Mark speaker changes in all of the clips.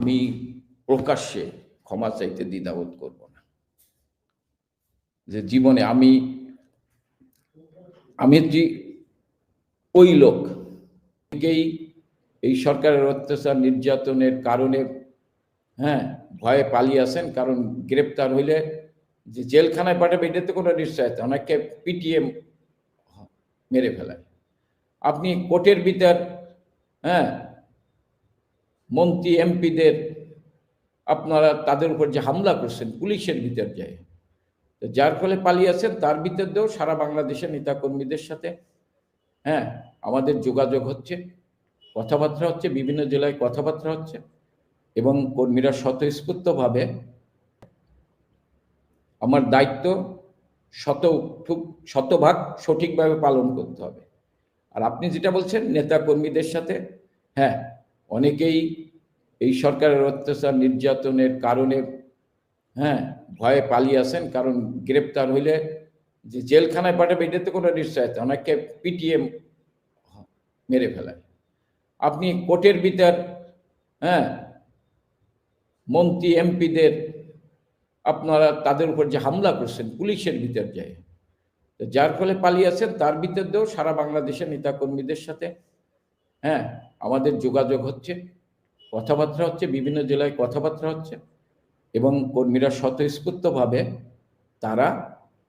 Speaker 1: আমি প্রকাশ্যে ক্ষমা চাইতে দ্বিধাবোধ করব না। যে জীবনে আমি আমি যে ওই লোক থেকেই এই সরকারের অত্যাচার নির্যাতনের কারণে হ্যাঁ ভয়ে পালিয়ে আসেন। কারণ গ্রেপ্তার হইলে যে জেলখানায় পাঠাবে এটাতে কোনো নিশ্চয়তা। অনেককে পিটিয়ে মেরে ফেলায়। আপনি কোর্টের ভিতর হ্যাঁ মন্ত্রী, এমপিদের আপনারা তাদের উপর যে হামলা করছেন, পুলিশের ভিতর যায় যার ফলে পালিয়েছেন তার ভিতর দিয়েও সারা বাংলাদেশের নেতাকর্মীদের সাথে হ্যাঁ আমাদের যোগাযোগ হচ্ছে, কথাবার্তা হচ্ছে, বিভিন্ন জেলায় কথাবার্তা হচ্ছে, এবং কর্মীরা স্বতঃস্ফূর্তভাবে আমার দায়িত্ব শত শতভাগ সঠিকভাবে পালন করতে হবে। আর আপনি যেটা বলছেন নেতা কর্মীদের সাথে হ্যাঁ অনেকেই এই সরকারের অত্যাচার নির্যাতনের কারণে হ্যাঁ ভয়ে পালিয়ে আসেন, কারণ গ্রেপ্তার হইলে যে জেলখানায় পাঠাবে, এটাতে কোনো নিশ্চয়তা অনেককে পিটিয়ে মেরে ফেলায়। আপনি কোর্টের ভিতর হ্যাঁ মন্ত্রী, এমপিদের আপনারা তাদের উপর যে হামলা করছেন, পুলিশের ভিতর যায় তো যার ফলে পালিয়েছেন তার ভিতর দিয়েও সারা বাংলাদেশের নেতাকর্মীদের সাথে হ্যাঁ আমাদের যোগাযোগ হচ্ছে। কথাবার্তা হচ্ছে, বিভিন্ন জেলায় কথাবার্তা হচ্ছে এবং কর্মীরা স্বতঃস্ফূর্তভাবে তারা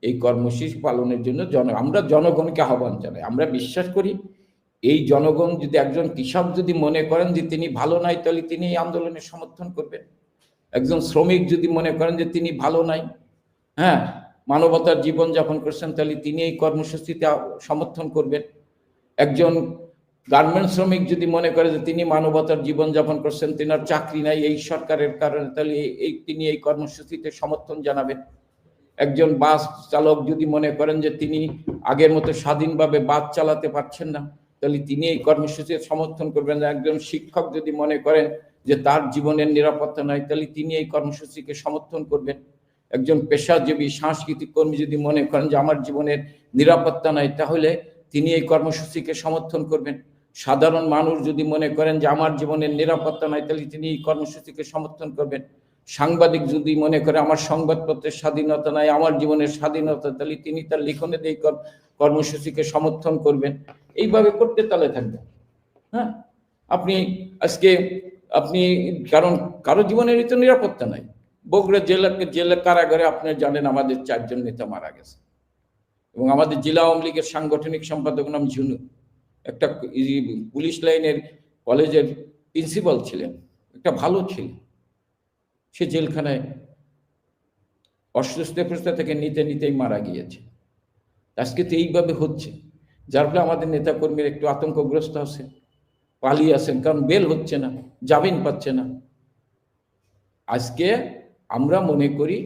Speaker 1: এই কর্মসূচি পালনের জন্য জন, আমরা জনগণকে আহ্বান জানাই। আমরা বিশ্বাস করি এই জনগণ যদি একজন কৃষক যদি মনে করেন যে তিনি ভালো নাই, তাহলে তিনি এই আন্দোলনের সমর্থন করবেন। একজন শ্রমিক যদি মনে করেন যে তিনি ভালো নাই হ্যাঁ মানবতার জীবন যাপন করছেন, তাহলে তিনি এই কর্মসূচিতে সমর্থন করবেন। একজন গার্মেন্টস শ্রমিক যদি মনে করে যে তিনি মানবতার জীবন যাপন করছেন, তিনার চাকরি নাই, এই সরকারের কারণে তাহলে এই তিনি এই কর্মসূচিতে সমর্থন জানাবেন। একজন বাস চালক যদি মনে করেন যে তিনি আগের মতো স্বাধীনভাবে বাস চালাতে পারছেন না, তাহলে তিনি এই কর্মসূচির সমর্থন করবেন। একজন শিক্ষক যদি মনে করেন যে তার জীবনের নিরাপত্তা নাই, তাহলে তিনি এই কর্মসূচিকে সমর্থন করবেন। একজন পেশাজীবী, সাংস্কৃতিক কর্মী যদি মনে করেন যে আমার জীবনের নিরাপত্তা নাই, তাহলে তিনি এই কর্মসূচিকে সমর্থন করবেন। সাধারণ মানুষ যদি মনে করেন যে আমার জীবনের নিরাপত্তা নাই, তাহলে তিনি এই কর্মসূচিকে সমর্থন করবেন। সাংবাদিক যদি মনে করে আমার সংবাদপত্রের স্বাধীনতা নাই, আমার জীবনের স্বাধীনতা, তাহলে তিনি তার লিখনের এই কর্মসূচিকে সমর্থন করবেন। এইভাবে করতে তালে থাকবেন হ্যাঁ? আপনি আজকে, আপনি কারণ কারও জীবনের তো নিরাপত্তা নাই। বগুড়া জেলা জেলা কারাগারে আপনি জানেন আমাদের চারজন নেতা মারা গেছে। এবং আমাদের জেলা আওয়ামী লীগের সাংগঠনিক সম্পাদক নাম ঝুনু একটা পুলিশ লাইনের কলেজের প্রিন্সিপাল ছিলেন, একটা ভালো ছিল। সে জেলখানায় অসুস্থ প্রস্তা থেকে নিতে নিতেই মারা গিয়েছে। আজকে তো এইভাবে হচ্ছে। যার ফলে আমাদের নেতাকর্মীর একটু আতঙ্কগ্রস্ত আছে পালিয়ে আসেন কারণ বেল হচ্ছে না, জামিন পাচ্ছে না। আজকে আমরা মনে করি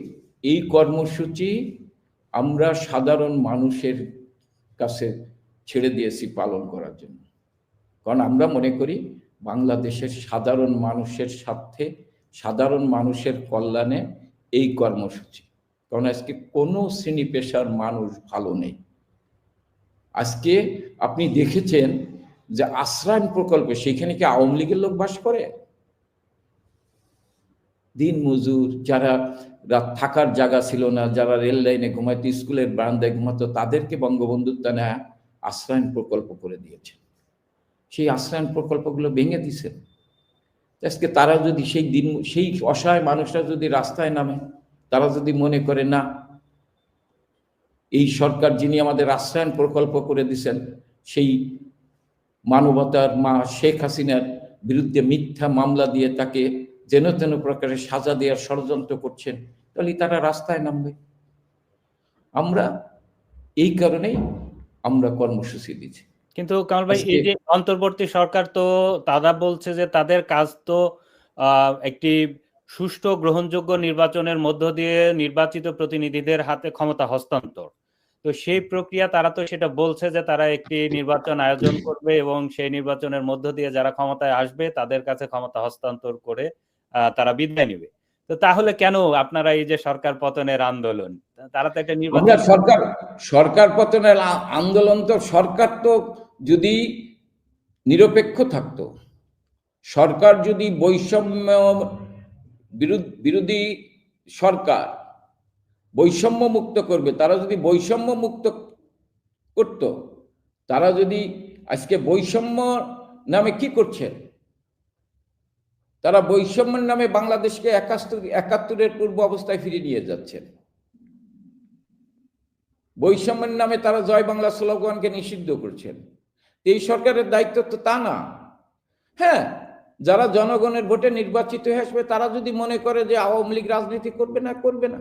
Speaker 1: এই কর্মসূচি আমরা সাধারণ মানুষের কাছে ছেড়ে দিয়েছি পালন করার জন্য। কারণ আমরা মনে করি বাংলাদেশের সাধারণ মানুষের স্বার্থে, সাধারণ মানুষের কল্যাণে এই কর্মসূচি। কারণ আজকে কোনো শ্রেণি পেশার মানুষ ভালো নেই। আজকে আপনি দেখেছেন যে আশ্রয়ন প্রকল্পে সেখানে কি আওয়ামী লীগের লোক বাস করে? দিন মজুর, যারা রাত থাকার জায়গা ছিল না, যারা রেল লাইনে ঘুমাইতো, স্কুলের বারান্দায় ঘুমাতো, তাদেরকে বঙ্গবন্ধুর দানা আশ্রয়ন প্রকল্প করে দিয়েছে সেই আশ্রয়ন প্রকল্পগুলো ভেঙে দিছে। আজকে তারা যদি সেই দিন, সেই অসহায় মানুষরা যদি রাস্তায় নামে, তারা যদি মনে করে, না, এই সরকার যিনি আমাদের আশ্রয়ন প্রকল্প করে দিছেন সেই মানবতার মা শেখ হাসিনার বিরুদ্ধে মিথ্যা মামলা দিয়ে তাকে যেন তেন প্রকারে সাজা দেওয়ার ষড়যন্ত্র করছেন, তাহলে তারা রাস্তায় নামবে। আমরা এই কারণেই আমরা কর্মসূচি দিচ্ছি।
Speaker 2: কিন্তু কামাল ভাই এই যে অন্তর্বর্তী সরকার তো তারা বলছে যে তাদের কাজ তো একটি সুষ্ঠু গ্রহণযোগ্য নির্বাচনের মধ্য দিয়ে নির্বাচিত প্রতিনিধিদের হাতে ক্ষমতা হস্তান্তর। তো সেই প্রক্রিয়া তারা তো সেটা বলছে যে তারা একটি নির্বাচন আয়োজন করবে এবং সেই নির্বাচনের মধ্য দিয়ে যারা ক্ষমতায় আসবে তাদের কাছে ক্ষমতা হস্তান্তর করে তারা বিদায় নেবে। তো তাহলে কেন আপনারা এই যে সরকার পতনের আন্দোলন? তারা তো একটা নির্বাচন
Speaker 1: সরকার সরকার পতনের আন্দোলন তো সরকার তো যদি নিরপেক্ষ থাকতো, সরকার যদি বৈষম্য বিরোধ- সরকার বৈষম্য মুক্ত করবে, তারা যদি বৈষম্য মুক্ত করত, তারা যদি আজকে বৈষম্য নামে কি করছে? তারা বৈষম্যের নামে বাংলাদেশকে একাত্তর, একাত্তরের পূর্ব অবস্থায় ফিরে নিয়ে যাচ্ছেন। বৈষম্যের নামে তারা জয় বাংলা স্লোগানকে নিষিদ্ধ করছেন। এই সরকারের দায়িত্ব তো তা না। হ্যাঁ যারা জনগণের ভোটে নির্বাচিত হয়ে আসবে, তারা যদি মনে করে যে আওয়ামী লীগ রাজনীতি করবে না করবে না।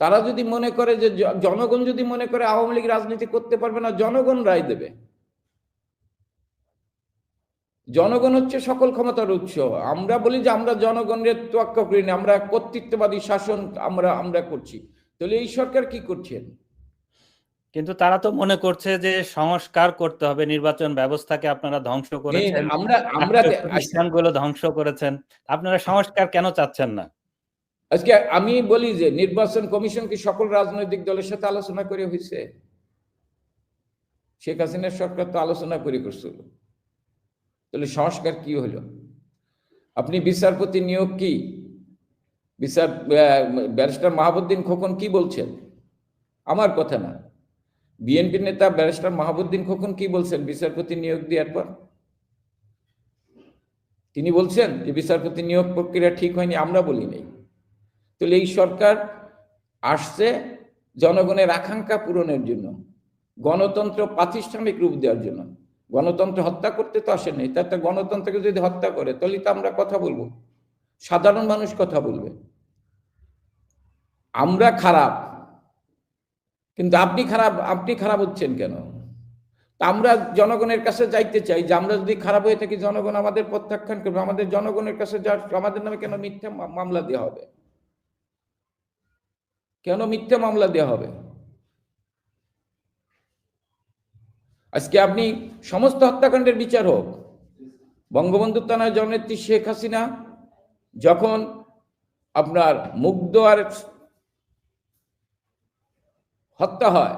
Speaker 1: তারা যদি মনে করে যে জনগণ যদি মনে করে আওয়ামী লীগ রাজনীতি করতে পারবে না, জনগণ রায় দেবে। জনগণ হচ্ছে সকল ক্ষমতার উৎস। আমরা বলি যে আমরা জনগণের তোয়াক্কা করি না আমরা কর্তৃত্ববাদী শাসন আমরা আমরা করছি। তাহলে এই সরকার কি করছেন?
Speaker 2: কিন্তু তারা তো মনে করছে যে সংস্কার করতে হবে নির্বাচন ব্যবস্থাকে আপনারা ধ্বংস করেছেন
Speaker 1: আমরা আমরা
Speaker 2: রাষ্ট্রীয় ধ্বংস করেছেন। আপনারা সংস্কার কেন চাচ্ছেন না?
Speaker 1: আজকে আমি বলি যে নির্বাচন কমিশন কি সকল রাজনৈতিক দলের সাথে আলোচনা করে হয়েছে। শেখ হাসিনার সরকার তো আলোচনা করে করছিল। তাহলে সংস্কার কি হলো? আপনি বিচারপতি নিয়োগ কি? বিচার ব্যারিস্টার মাহবুদ্দিন খোকন কি বলছেন? আমার কথা না। বিএনপি নেতা ব্যারিস্টার মাহবুদ্দিন খোকন কি বলছেন বিচারপতি নিয়োগ দেওয়ার পর? তিনি বলছেন যে বিচারপতি নিয়োগ প্রক্রিয়া ঠিক হয়নি, আমরা বলি নাই। তাহলে এই সরকার আসছে জনগণের আকাঙ্ক্ষা পূরণের জন্য, গণতন্ত্র প্রাতিষ্ঠানিক রূপ দেওয়ার জন্য। গণতন্ত্র হত্যা করতে তো আসে নাই তাতে গণতন্ত্রকে যদি হত্যা করে, তাহলে তো আমরা কথা বলব। সাধারণ মানুষ কথা বলবে। আমরা খারাপ, কিন্তু আপনি খারাপ আপনি খারাপ হচ্ছেন কেন? আমরা জনগণের কাছে যাইতে চাই, যে আমরা যদি খারাপ হয়ে থাকি, জনগণ আমাদের প্রত্যাখ্যান করবে, আমাদের জনগণের কাছে যা আমাদের নামে কেন মিথ্যা মামলা দেওয়া হবে? কেন মিথ্যা মামলা দেওয়া হবে? আজকে আপনি সমস্ত হত্যাকাণ্ডের বিচার হোক। বঙ্গবন্ধু থানায় জননেত্রী শেখ হাসিনা যখন আপনার মুগ্ধ আর হত্যা হয়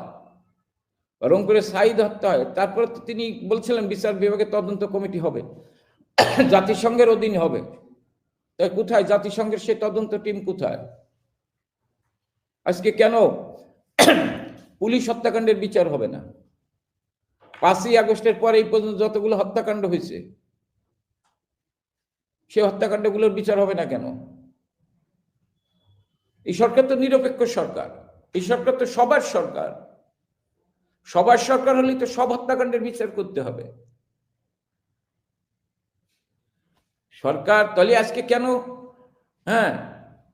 Speaker 1: রংপুরে সাইদ হত্যা হয়, তারপরে তো তিনি বলছিলেন বিচার বিভাগের তদন্ত কমিটি হবে, জাতিসংঘের অধীন হবে। তাই কোথায়? জাতিসংঘের সেই তদন্ত টিম কোথায়? আজকে কেন পুলিশ হত্যাকাণ্ডের বিচার হবে না? পাঁচই আগস্টের পরে এই পর্যন্ত যতগুলো হত্যাকাণ্ড হয়েছে সেই হত্যাকাণ্ডগুলোর বিচার হবে না কেন? এই সরকার তো নিরপেক্ষ সরকার, এই সরকার তো সবার সরকার। সবার সরকার হলেই তো সব হত্যাকাণ্ডের বিচার করতে হবে। সরকার তাহলে আজকে কেন হ্যাঁ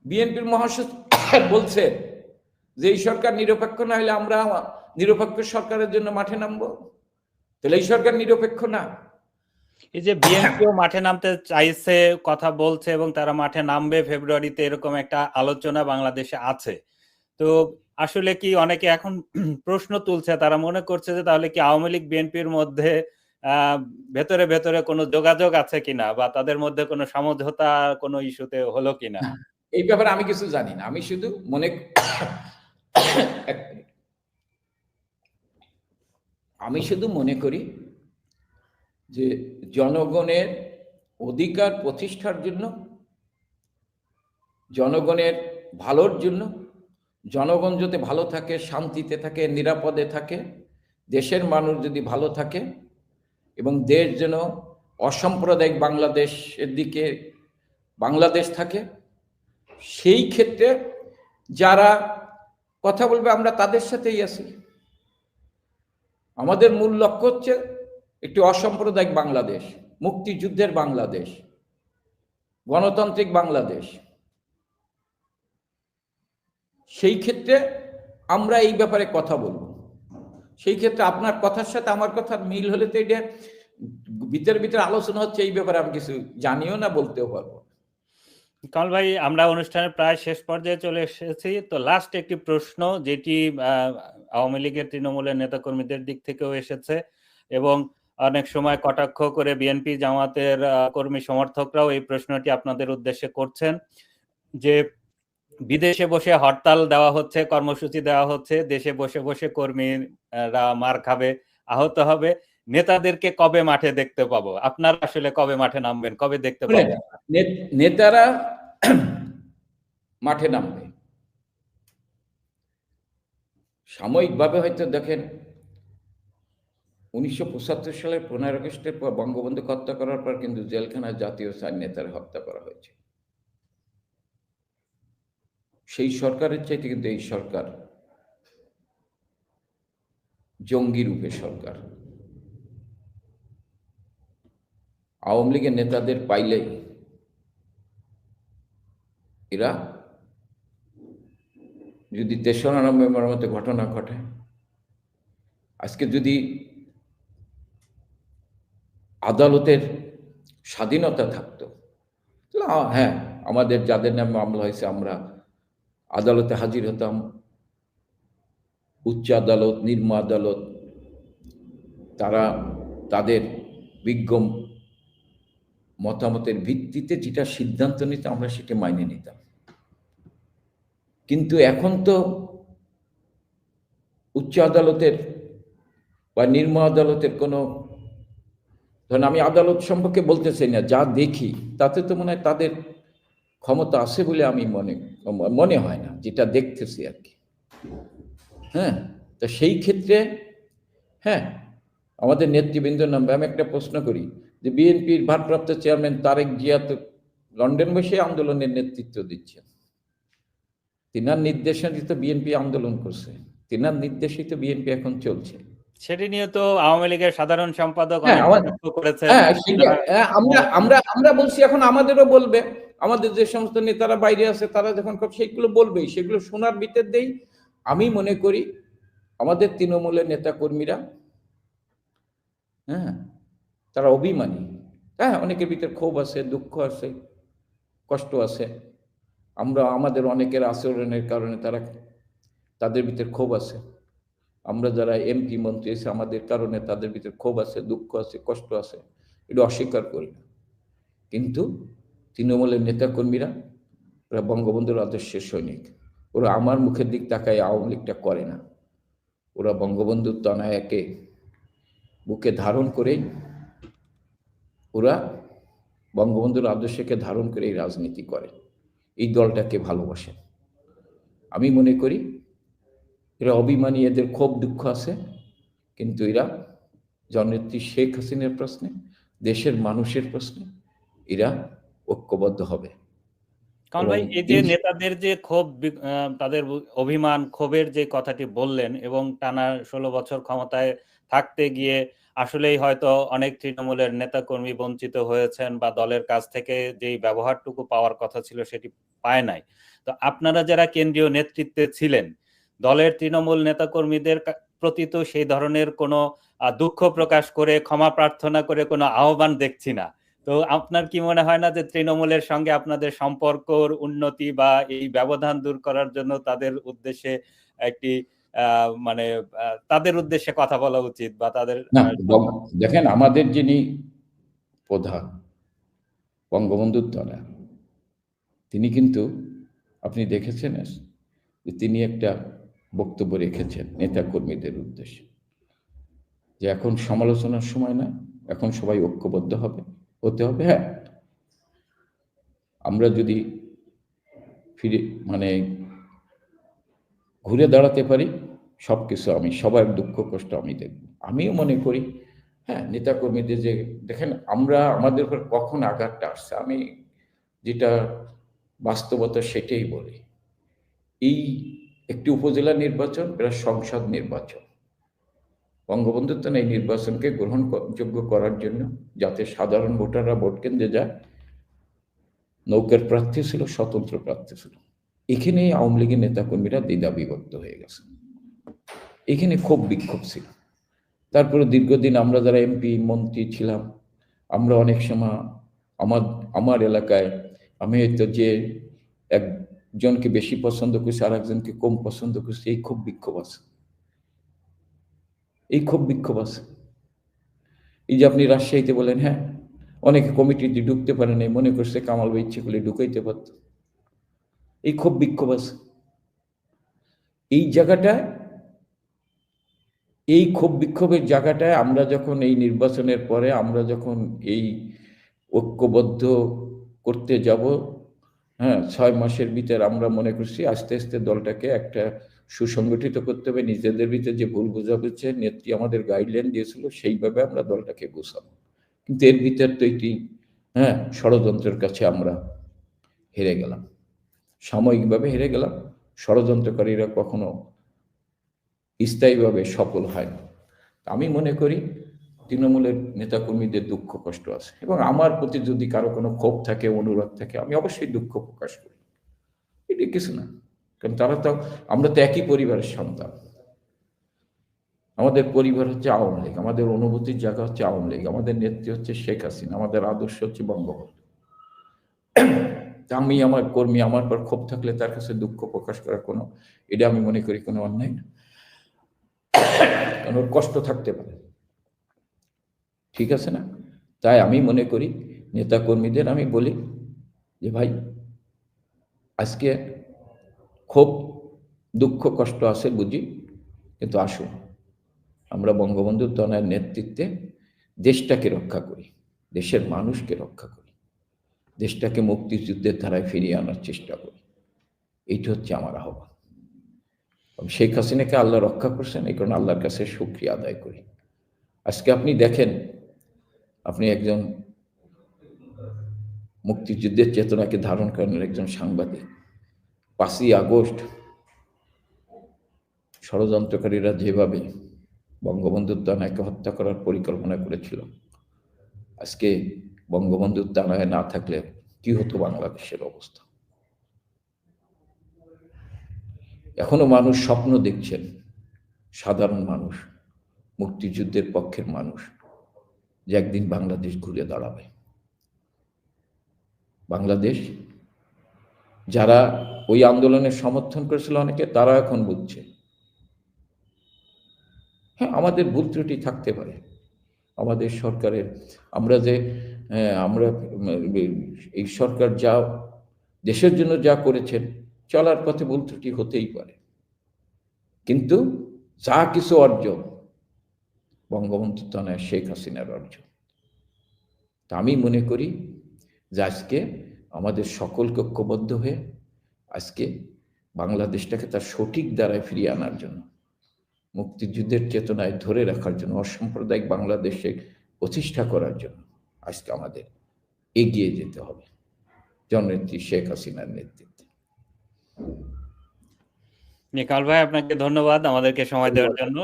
Speaker 1: বিএনপির মহাসচিব বলছে যে এই সরকার নিরপেক্ষ না হলে আমরা নিরপেক্ষ সরকারের জন্য মাঠে নামবো? তাহলে এই সরকার নিরপেক্ষ না।
Speaker 2: এই যে বিএনপিও মাঠে নামতে চাইছে কথা বলছে এবং তারা মাঠে নামবে ফেব্রুয়ারিতে এরকম একটা আলোচনা বাংলাদেশে আছে। তো আসলে কি অনেকে এখন প্রশ্ন তুলছে তারা মনে করছে যে তাহলে কি আওয়ামী লীগ বিএনপির মধ্যে আহ ভেতরে ভেতরে কোনো যোগাযোগ আছে কিনা বা তাদের মধ্যে কোনো সমঝোতা কোনো ইস্যুতে হলো কিনা?
Speaker 1: এই ব্যাপারে আমি কিছু জানি না। আমি শুধু মনে। আমি শুধু মনে করি যে জনগণের অধিকার প্রতিষ্ঠার জন্য, জনগণের ভালোর জন্য, জনগণ যদি ভালো থাকে, শান্তিতে থাকে, নিরাপদে থাকে, দেশের মানুষ যদি ভালো থাকে এবং দেশ যেন অসাম্প্রদায়িক বাংলাদেশের দিকে, বাংলাদেশ থাকে, সেই ক্ষেত্রে যারা কথা বলবে, আমরা তাদের সাথেই আছি। আমাদের মূল লক্ষ্য হচ্ছে একটি অসাম্প্রদায়িক বাংলাদেশ, মুক্তিযুদ্ধের বাংলাদেশ, গণতান্ত্রিক বাংলাদেশ। সেই ক্ষেত্রে আমরা এই ব্যাপারে কথা বলব। সেই ক্ষেত্রে আপনার কথার সাথে আমার কথার মিল হলে তো এটা ভিতরে ভিতরে আলোচনা হচ্ছে, এই ব্যাপারে আমি কিছু জানিও না, বলতেও পারব।
Speaker 2: কামাল ভাই, আমরা অনুষ্ঠানের প্রায় শেষ পর্যায়ে চলে এসেছি। তো লাস্ট একটি প্রশ্ন, যেটি আওয়ামী লীগের তৃণমূলের নেতাকর্মীদের দিক থেকেও এসেছে এবং অনেক সময় কটাক্ষ করে বিএনপি জামাতের কর্মী সমর্থকরাও এই প্রশ্নটি আপনাদের উদ্দেশ্যে করছেন যে বিদেশে বসে হরতাল দেওয়া হচ্ছে কর্মসূচি দেওয়া হচ্ছে দেশে বসে বসে কর্মীরা মার খাবে আহত হবে। নেতাদেরকে কবে মাঠে দেখতে পাবো? আপনারা আসলে কবে মাঠে নামবেন? কবে দেখতে
Speaker 1: পাবেন? নেতারা মাঠে নামবে। সাময়িকভাবে হয়তো দেখেন, উনিশশো পঁচাত্তর সালের পনেরো আগস্টের পর বঙ্গবন্ধু হত্যা করার পর কিন্তু জেলখানায় জাতীয় চার নেতার হত্যা করা হয়েছে। সেই সরকারের চাইতে কিন্তু এই সরকার জঙ্গি রূপে সরকার। আওয়ামী লীগের নেতাদের পাইলেই এরা যদি তেসরা নভেম্বরের মতো ঘটনা ঘটে, আজকে যদি আদালতের স্বাধীনতা থাকতো হ্যাঁ আমাদের যাদের নামে মামলা হয়েছে, আমরা আদালতে হাজির হতাম। উচ্চ আদালত, নিম্ন আদালত, তারা তাদের বিজ্ঞ মতামতের ভিত্তিতে যেটা সিদ্ধান্ত নিত, আমরা সেটা মাইনে নিতাম। কিন্তু এখন তো উচ্চ আদালতের বা নিম্ন আদালতের কোনো, ধরেন আমি আদালত সম্পর্কে বলতে চাই না, যা দেখি, তাতে তো মনে হয় তাদের ক্ষমতা আছে বলে আমি মনে মনে হয় না, যেটা দেখতেছি আর কি। হ্যাঁ তা সেই ক্ষেত্রে হ্যাঁ আমাদের নেতৃবৃন্দ নামবে, আমি একটা প্রশ্ন করি, যে বিএনপির ভারপ্রাপ্ত চেয়ারম্যান তারেক জিয়া তো লন্ডন বসে আন্দোলনের নেতৃত্ব দিচ্ছেন। তিনার নির্দেশে তো বিএনপি আন্দোলন করছে তিনার নির্দেশেই তো বিএনপি এখন চলছে।
Speaker 2: সেটি নিয়ে তো আওয়ামী লীগের সাধারণ সম্পাদক
Speaker 1: হ্যাঁ, আমার- হ্যাঁ হ্যাঁ, আমরা আমরা আমরা বলছি এখন আমাদেরও বলবে। আমাদের যে সমস্ত নেতারা বাইরে আছে তারা যখন সব সেগুলো বলবেই সেগুলো শোনার ভিতর দেই আমি মনে করি আমাদের তৃণমূলের নেতা কর্মীরা হ্যাঁ তারা অভিমানী। হ্যাঁ অনেকের ভিতরে ক্ষোভ আছে দুঃখ আছে কষ্ট আছে। আমরা আমাদের অনেকের আচরণের কারণে তারা তাদের ভিতরে ক্ষোভ আছে। আমরা যারা এমপি মন্ত্রী এসে আমাদের কারণে তাদের ভিতরে ক্ষোভ আছে, দুঃখ আছে, কষ্ট আছে, এটা অস্বীকার করি না। কিন্তু তৃণমূলের নেতাকর্মীরা, ওরা বঙ্গবন্ধুর আদর্শের সৈনিক। ওরা আমার মুখের দিক তাকায় আওয়ামী লীগটা করে না। ওরা বঙ্গবন্ধুর তনায়াকে বুকে ধারণ করেই, ওরা বঙ্গবন্ধুর আদর্শকে ধারণ করে এই রাজনীতি করে। এই দলটাকে ভালোবাসেন আমি মনে করি এরা অভিমানী এদের ক্ষোভ দুঃখ আছে কিন্তু এরা জননেত্রী শেখ হাসিনার প্রশ্নে দেশের মানুষের প্রশ্নে এরা ঐক্যবদ্ধ হবে।
Speaker 2: কারণ ভাই এই যে নেতাদের যে ক্ষোভ তাদের অভিমান ক্ষোভের যে কথাটি বললেন এবং টানা ষোলো বছর ক্ষমতায় থাকতে গিয়ে আসলেই হয়তো অনেক তৃণমূলের নেতাকর্মী বঞ্চিত হয়েছেন বা দলের কাছ থেকে যেই ব্যবহারটুকু পাওয়ার কথা ছিল সেটি পায় নাই। তো আপনারা যারা কেন্দ্রীয় নেতৃত্বে ছিলেন, দলের তৃণমূল নেতাকর্মীদের প্রতি তো সেই ধরনের কোনো দুঃখ প্রকাশ করে, ক্ষমা প্রার্থনা করে কোনো আহ্বান দেখছি না। তো আপনার কি মনে হয় না যে তৃণমূলের সঙ্গে আপনাদের সম্পর্কর উন্নতি বা এই ব্যবধান দূর করার জন্য তাদের উদ্দেশ্যে একটি মানে তাদের উদ্দেশ্যে কথা বলা উচিত বা তাদের
Speaker 1: দেখেন আমাদের যিনি প্রধান বঙ্গবন্ধুর তলা তিনি কিন্তু আপনি দেখেছেন যে তিনি একটা বক্তব্য রেখেছেন নেতা কর্মীদের উদ্দেশ্যে যে এখন সমালোচনার সময় না এখন সবাই ঐক্যবদ্ধ হবে হতে হবে হ্যাঁ। আমরা যদি ফিরে মানে ঘুরে দাঁড়াতে পারি সব কিছু আমি, সবার দুঃখ কষ্ট আমি দেখব। আমিও মনে করি হ্যাঁ নেতাকর্মীদের যে, দেখেন আমরা, আমাদের উপর কখন আঘাতটা আসছে, আমি যেটা বাস্তবতা সেটাই বলি। এই একটি উপজেলা নির্বাচন প্লাস সংসদ নির্বাচন। বঙ্গবন্ধু তো এই নির্বাচনকে গ্রহণযোগ্য করার জন্য যাতে সাধারণ ভোটাররা ভোট কেন্দ্রে যায়, নৌকার প্রার্থী ছিল, স্বতন্ত্র প্রার্থী ছিল। এখানে আওয়ামী লীগের নেতাকর্মীরা দ্বিধা বিভক্ত হয়ে গেছে। এখানে খুব বিক্ষোভ ছিল। তারপরে দীর্ঘদিন আমরা যারা এমপি, মন্ত্রী ছিলাম, আমরা অনেক সময় আমার আমার এলাকায় আমি হয়তো যে একজনকে বেশি পছন্দ করছি আর একজনকে কম পছন্দ করছি, এই খুব বিক্ষোভ আছে। এই খুব বিক্ষোভ আছে। এই যে আপনি রাজশাহীতে বলেন হ্যাঁ অনেকে কমিটিতে ঢুকতে পারে নাই, মনে করছে কামাল ভাই ইচ্ছে করলে ঢুকাইতে পারত। এই খুব বিক্ষোভ আছে। এই জায়গাটায়, এই ক্ষোভ বিক্ষোভের জায়গাটায় আমরা যখন এই নির্বাচনের পরে আমরা যখন এই ঐক্যবদ্ধ করতে যাব হ্যাঁ ছয় মাসের ভিতরে আমরা মনে করছি আস্তে আস্তে দলটাকে একটা সুসংগঠিত করতে হবে। নিজেদের ভিতরে যে ভুল বোঝাবুঝছে নেত্রী আমাদের গাইডলাইন দিয়েছিল, সেইভাবে আমরা দলটাকে গোছাবো। কিন্তু এর ভিতর তো এটি হ্যাঁ ষড়যন্ত্রের কাছে আমরা হেরে গেলাম। সাময়িকভাবে হেরে গেলাম। ষড়যন্ত্রকারীরা কখনো স্থায়ীভাবে সফল হয় আমি মনে করি তৃণমূলের নেতাকর্মীদের দুঃখ কষ্ট আছে এবং আমার প্রতি যদি কারও কোনো ক্ষোভ থাকে অনুরোধ থাকে, আমি অবশ্যই দুঃখ প্রকাশ করি। এটা কিছু না, কারণ তারা তো, আমরা তো একই পরিবারের সন্তান। আমাদের পরিবার হচ্ছে আওয়ামী লীগ, আমাদের অনুভূতির জায়গা হচ্ছে আওয়ামী লীগ, আমাদের নেত্রী হচ্ছে শেখ হাসিনা, আমাদের আদর্শ হচ্ছে বঙ্গবন্ধু। আমি আমার কর্মী আমার পর ক্ষোভ থাকলে তার কাছে দুঃখ প্রকাশ করার কোনো এটা আমি মনে করি কোনো অন্যায় না। কারণ ওর কষ্ট থাকতে পারে। ঠিক আছে না? তাই আমি মনে করি, নেতা কর্মীদের আমি বলি যে ভাই, আজকে খুব দুঃখ, কষ্ট আছে বুঝি, কিন্তু আসুন। আমরা বঙ্গবন্ধু তনয়ের নেতৃত্বে দেশটাকে রক্ষা করি, দেশের মানুষকে রক্ষা করি। দেশটাকে মুক্তিযুদ্ধের ধারায় ফিরিয়ে আনার চেষ্টা করি। এইটা হচ্ছে আমার আহ্বান। শেখ হাসিনাকে আল্লাহ রক্ষা করছেন, এই কারণে আল্লাহর কাছে সুক্রিয়া আদায় করি। আজকে আপনি দেখেন, আপনি একজন মুক্তিযুদ্ধের চেতনাকে ধারণ করেন একজন সাংবাদিক। পাঁচই আগস্ট ষড়যন্ত্রকারীরা যেভাবে বঙ্গবন্ধুর তানায়কে হত্যা করার পরিকল্পনা করেছিল, আজকে বঙ্গবন্ধুর তানায় না থাকলে কি হতো বাংলাদেশের অবস্থা। এখনও মানুষ স্বপ্ন দেখছেন, সাধারণ মানুষ, মুক্তিযুদ্ধের পক্ষের মানুষ, যে একদিন বাংলাদেশ ঘুরে দাঁড়াবে। বাংলাদেশ, যারা ওই আন্দোলনের সমর্থন করেছিল অনেকে, তারা এখন বুঝছে। হ্যাঁ আমাদের ভুল ত্রুটি থাকতে পারে। আমাদের সরকারের, আমরা যে আমরা এই সরকার যা দেশের জন্য যা করেছেন, চলার পথে ভুল ত্রুটি হতেই পারে। কিন্তু যা কিছু অর্জন বঙ্গবন্ধু তনয় শেখ হাসিনার অর্জন। তা আমি মনে করি যে আজকে আমাদের সকলকে ঐক্যবদ্ধ হয়ে আজকে বাংলাদেশটাকে তার সঠিক দ্বারায় ফিরিয়ে আনার জন্য, মুক্তিযুদ্ধের চেতনায় ধরে রাখার জন্য, অসাম্প্রদায়িক বাংলাদেশে প্রতিষ্ঠা করার জন্য। আজকে আমাদের এগিয়ে যেতে হবে। জননেত্রী শেখ হাসিনার নেতৃত্বে।
Speaker 2: নিকাল ভাই, আপনাকে ধন্যবাদ আমাদেরকে সময় দেওয়ার জন্য।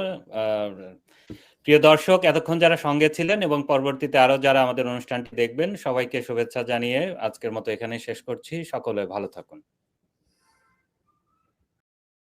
Speaker 2: প্রিয় দর্শক, এতক্ষণ যারা সঙ্গে ছিলেন এবং পরবর্তীতে আরও যারা আমাদের অনুষ্ঠানটি দেখবেন, সবাইকে শুভেচ্ছা জানিয়ে আজকের মতো এখানে শেষ করছি। সকলে ভালো থাকুন।